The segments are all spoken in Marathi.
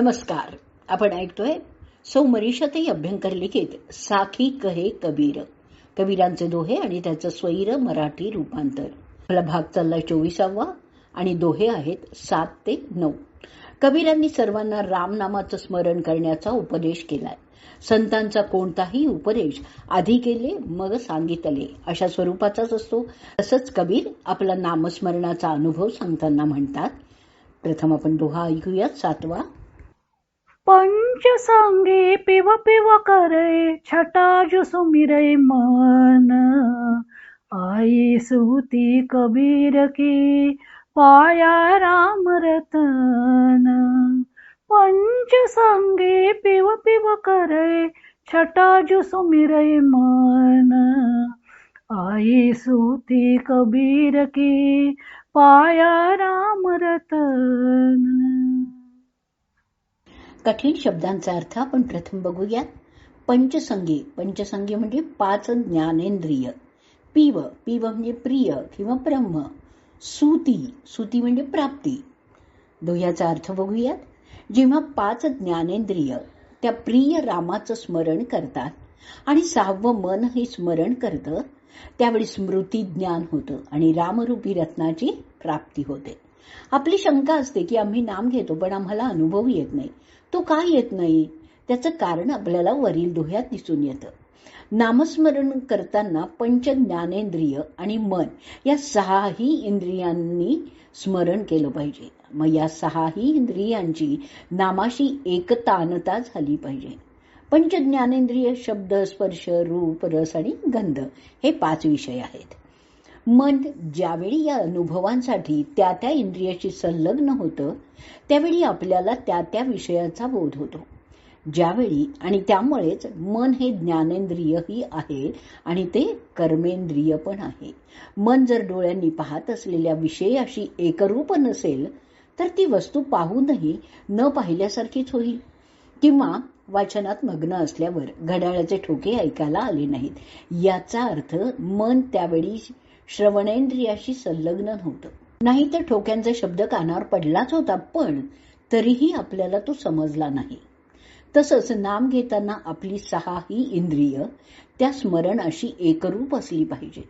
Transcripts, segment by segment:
नमस्कार. आपण ऐकतोय सौ मरीषाताई अभ्यंकर लिखित साखी कहे कबीर. कबीरांचे दोहे आणि त्याचं स्वैर मराठी रूपांतर. आपला भाग चाललाय चोवीसावा आणि दोहे आहेत सात ते नऊ. कबीरांनी सर्वांना रामनामाचं स्मरण करण्याचा उपदेश केलाय. संतांचा कोणताही उपदेश आधी केले मग सांगितले. अशा स्वरूपाचाच असतो. तसंच कबीर आपला नामस्मरणाचा अनुभव सांगताना म्हणतात. प्रथम आपण दोहा ऐकूयात सातवा. पंच सांगे पिव पिव करे छटाज सुमिरे मन. आई सुती कबीर की पाया राम रतन. पंच सांगे पिव पिव करे छटाज सुमिरे मन. आई सुती कबीर की पाया राम रतन. कठीण शब्दांचा अर्थ आपण प्रथम बघूयात. पंचसंगी. पंचसंगी म्हणजे पाच ज्ञानेंद्रिय. पिव. पिव म्हणजे प्रिय किंवा ब्रह्म. सुती. सुती म्हणजे प्राप्ती. दोह्याचा अर्थ बघूयात. जेव्हा पाच ज्ञानेंद्रिय त्या प्रिय रामाचं स्मरण करतात आणि सहावं मन हे स्मरण करतं त्यावेळी स्मृती ज्ञान होतं आणि रामरूपी रत्नाची प्राप्ती होते. आपली शंका असते की आम्ही नाम घेतो पण आम्हाला अनुभव येत नाही. तो का येत नाही? त्याचं कारण आपल्याला वरील दोह्यात दिसून येतं. नामस्मरण करताना पंच ज्ञानेंद्रिय आणि मन या सहाही इंद्रियांनी स्मरण केलं पाहिजे. मग या सहाही इंद्रियांची नामाशी एकतानता झाली पाहिजे. पंच ज्ञानेंद्रिय शब्द स्पर्श रूप रस आणि गंध हे पाच विषय आहेत. मन ज्यावेळी या अनुभवांसाठी त्या त्या इंद्रियाशी संलग्न होतं त्यावेळी आपल्याला त्या त्या विषयाचा बोध होतो. ज्यावेळी आणि त्यामुळेच मन हे ज्ञानेंद्रियही आहे आणि ते कर्मेंद्रिय पण आहे. मन जर डोळ्यांनी पाहत असलेल्या विषयाशी एकरूप नसेल तर ती वस्तू पाहूनही न पाहिल्यासारखीच होईल. किंवा वाचनात मग्न असल्यावर घड्याळाचे ठोके ऐकायला आले नाहीत. याचा अर्थ मन त्यावेळी श्रवणेंद्रियाशी संलग्न नव्हतं. नाहीतर ठोक्यांचा शब्द कानावर पडलाच होता पण तरीही आपल्याला तो समजला नाही. तसंच नाम घेताना आपली सहाही इंद्रिय त्या स्मरणाशी एकरूप असली पाहिजे.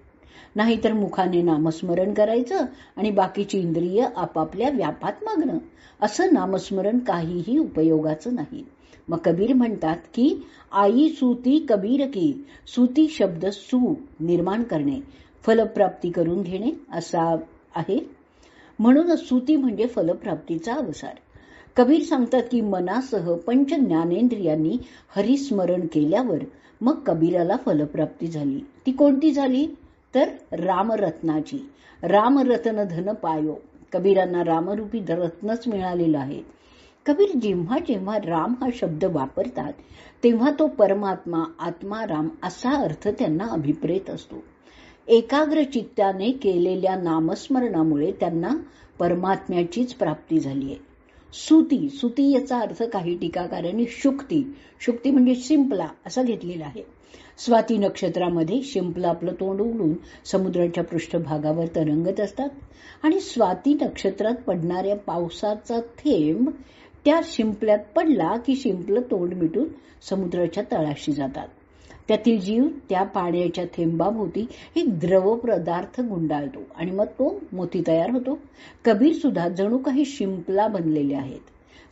नाहीतर मुखाने नामस्मरण करायचं आणि बाकीची इंद्रिय आपापल्या व्यापात मागणं असं नामस्मरण काहीही उपयोगाचं नाही. मग कबीर म्हणतात की आई सुती कबीर की सुती शब्द सु निर्माण करणे फलप्राप्ती करून घेणे असा आहे. म्हणूनच सुती म्हणजे फलप्राप्तीचा अवसार. कबीर सांगतात की मनासह पंच ज्ञानेंद्रियांनी हरिस्मरण केल्यावर मग कबीराला फलप्राप्ती झाली. ती कोणती झाली? तर रामरत्नाची. रामरत्न धन पायो. कबीरांना रामरूपी रत्नच मिळालेलं आहे. कबीर जेव्हा जेव्हा राम हा शब्द वापरतात तेव्हा तो परमात्मा आत्मा राम असा अर्थ त्यांना अभिप्रेत असतो. एकाग्र चित्ताने केलेल्या नामस्मरणामुळे त्यांना परमात्म्याचीच प्राप्ती झाली आहे. सुती सुती याचा अर्थ काही टीकाकारांनी शुक्ती शुक्ती म्हणजे शिंपला असा घेतलेला आहे. स्वाती नक्षत्रामध्ये शिंपला आपलं तोंड उघडून समुद्राच्या पृष्ठभागावर तरंगत असतात आणि स्वाती नक्षत्रात पडणाऱ्या पावसाचा थेंब त्या शिंपल्यात पडला की शिंपलं तोंड मिटून समुद्राच्या तळाशी जातात. त्यातील जीव त्या पाण्याच्या थेंबाभोवती एक द्रव पदार्थ गुंडाळतो आणि मग तो मोती तयार होतो. कबीर सुद्धा जणू काही शिंपला बनलेले आहेत.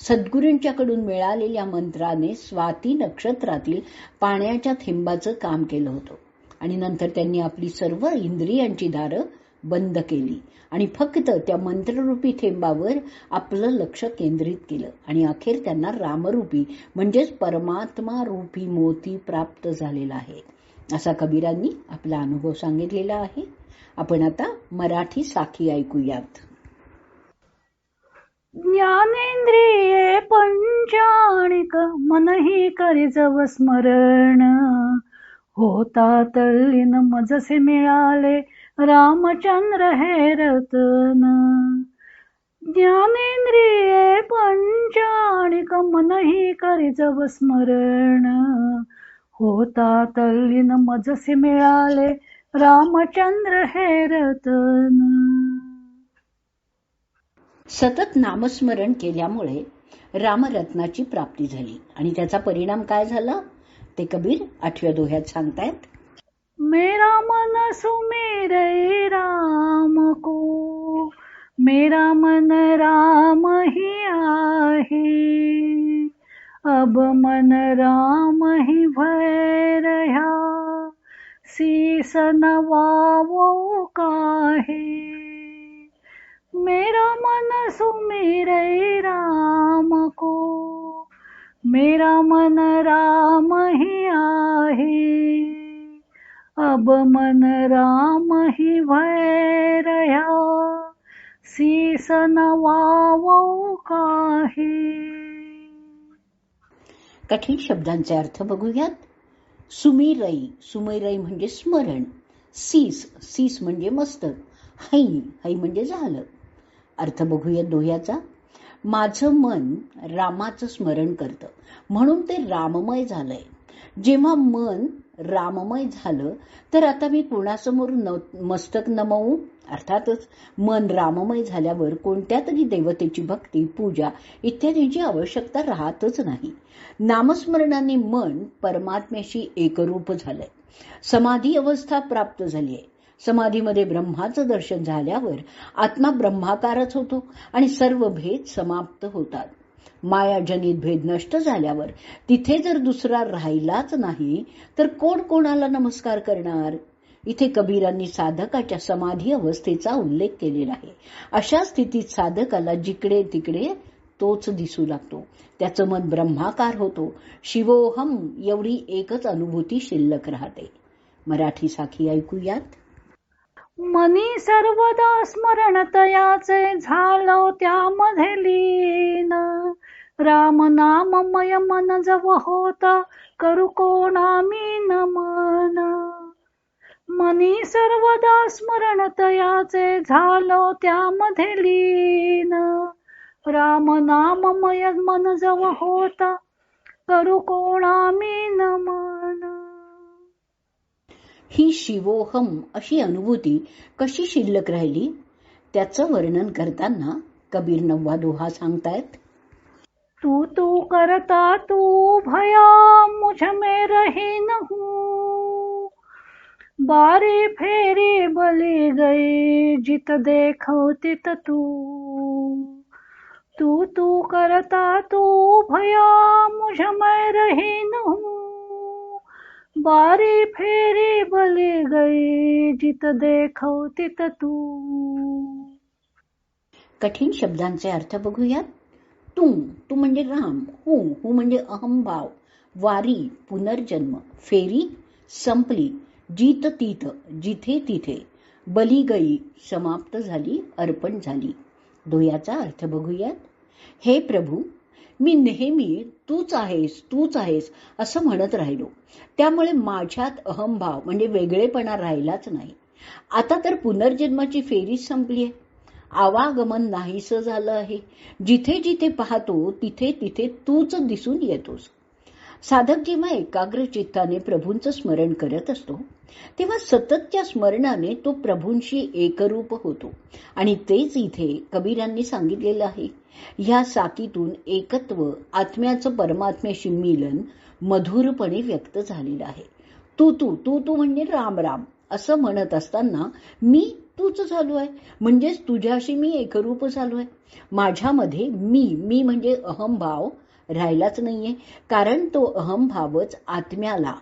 सद्गुरूंच्याकडून मिळालेल्या मंत्राने स्वाती नक्षत्रातील पाण्याच्या थेंबाचं काम केलं होतं आणि नंतर त्यांनी आपली सर्व इंद्रियांची दारं बंद केली. आणि फक्त त्या मंत्ररूपी थेंबावर आपलं लक्ष केंद्रित केलं. आणि अखेर त्यांना रामरूपी म्हणजेच परमात्मा रूपी मोती प्राप्त झालेला आहे. असा कबीरांनी आपला अनुभव सांगितलेला आहे. आपण आता मराठी साखी ऐकूयात. ज्ञानेंद्रिये पंचाणिक मनही करिजव स्मरण. होता तल्लीन मजसे मिळाले रामचंद्र हे रतन. ज्ञानेंद्रिये पंचाणिक मनही करिजव स्मरण होता तल्लीन मजसे मिळाले रामचंद्र हे रतन. सतत नामस्मरण केल्यामुळे रामरत्नाची प्राप्ती झाली. आणि त्याचा परिणाम काय झाला? ते कबीर आठव्या दोह्यात सांगतायत. मेरा मन सुमेरे मेरा मन राम ही आहे. अब मन राम ही भय रहा शीस नवावो काहे? मेरा मन सुमेरे राम को. मेरा मन राम ही आहे. अब मन राम ही भय रहा शीस नवावो काहे कठीण शब्दांचे अर्थ बघूयात. सुमिरई सुमिरई म्हणजे स्मरण. सीस सीस म्हणजे मस्तक. हई है म्हणजे झालं. अर्थ बघूयात दोह्याचा. माझं मन रामाचं स्मरण करतं. म्हणून ते राममय झालंय. जेव्हा मन राममय झालं तर आता मी कोणासमोर न मस्तक नमवू? अर्थातच मन राममय झाल्यावर कोणत्या तरी देवतेची भक्ती पूजा इत्यादींची आवश्यकता राहतच नाही. नामस्मरणाने मन परमात्म्याशी एकरूप झालंय. समाधी अवस्था प्राप्त झाली आहे. समाधीमध्ये ब्रह्माचं दर्शन झाल्यावर आत्मा ब्रह्माकारच होतो आणि सर्व भेद समाप्त होतात. मायाजनित भेद नष्ट झाल्यावर तिथे जर दुसरा राहिलाच नाही तर कोण कोणाला नमस्कार करणार? इथे कबीरांनी साधकाच्या समाधी अवस्थेचा उल्लेख केलेला आहे. अशा स्थितीत साधकाला जिकडे तिकडे तोच दिसू लागतो. त्याचं मन ब्रह्माकार होतो. शिवोहम एवढी एकच अनुभूती शिल्लक राहते. मराठी साखी ऐकूयात. मनी सर्वदा स्मरण तयाचे झालो त्यामध्ये लीन. राम नाममय मन जव होता करू कोणा मी नमन. मनी सर्वदा स्मरण तयाचे झालो त्यामध्ये लीन. राम नाममय मन जव होता करू कोणा मी नमन. ही शिवोहम अशी अनुभूती कशी शिल्लक राहिली? त्याचं वर्णन करताना कबीर नववा दोहा सांगतायत तू तू करता तू भया मुझ में रही न बारी फेरी बली गई जित देखो तित तू. तू तू करता तू भया मुझ में रही न हूँ बारी फेरी बली गई जित देखो तित तू। कठीण शब्दांचे अर्थ बघूयात. तू तू म्हणजे राम हू हू म्हणजे अहंभाव. वारी पुनर्जन्म. फेरी संपली. जीत तीत जिथे तिथे. बली गई समाप्त झाली अर्पण झाली. दोयाचा अर्थ बघूयात. हे प्रभू मी नेहमी तूच आहेस तूच आहेस असं म्हणत राहिलो. त्यामुळे माझ्यात अहमभाव म्हणजे वेगळेपणा राहिलाच नाही. आता तर पुनर्जन्माची फेरी संपली आहे. आवागमन नाहीस झालं आहे. जिथे जिथे पाहतो तिथे तिथे तूच दिसून येतोस. साधक जेव्हा एकाग्र चित्ताने प्रभूंचं स्मरण करत असतो तेव्हा सततच्या स्मरणाने तो प्रभूंशी एकरूप होतो. आणि तेच इथे कबीरांनी सांगितलेलं आहे. ह्या साकीतून एकत्व आत्म्याचं परमात्म्याशी मिलन मधुरपणे व्यक्त झालेलं आहे. तू तू तू तू म्हणजे राम राम असं म्हणत असताना मी तूच झालो आहे. म्हणजेच तुझ्याशी मी एकरूप झालो आहे. माझ्यामध्ये मी मी म्हणजे अहमभाव राहिलाच नाहीये. कारण तो अहमभावच आत्म्याला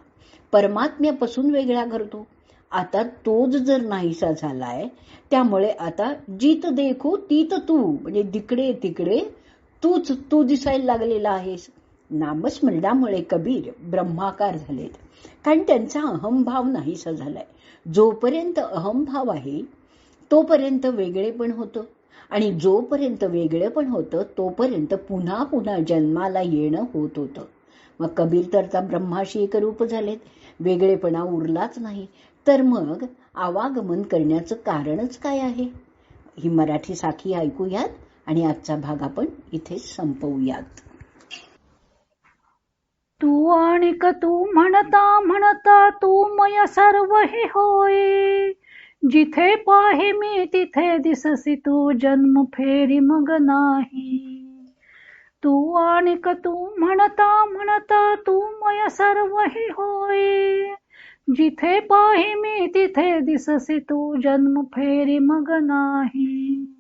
परमात्म्यापासून वेगळा करतो. आता तोच जर नाहीसा झालाय त्यामुळे आता जीत देखो तीत तू. म्हणजे तिकडे तिकडे तूच तू दिसायला लागलेला आहेस. नामस्मरणामुळे कबीर ब्रह्माकार झालेत. कारण त्यांचा अहमभाव नाहीसा झालाय. जोपर्यंत अहमभाव आहे तोपर्यंत वेगळे पण होतं. आणि जोपर्यंत वेगळे पण होतं तोपर्यंत पुन्हा पुन्हा जन्माला येणं होत होतं. मग कबीर तर ब्रह्माशी ब्रह्माशी एकरूप झालेत. वेगळेपणा उरलाच नाही. तर मग आवागमन करण्याचं कारणच काय आहे? ही मराठी साखी ऐकूयात आणि आजचा भाग आपण इथे संपवूयात. तू आणि तू म्हणता म्हणता तू मय सर्व हे होय. जिथे पाहे मी तिथे दिससी तू जन्म फेरी मग नाही. तू आणिक तू म्हणता म्हणता तू मय सर्व हि होय. जिथे पाही मी तिथे दिससी तू जन्म फेरी मग नाही.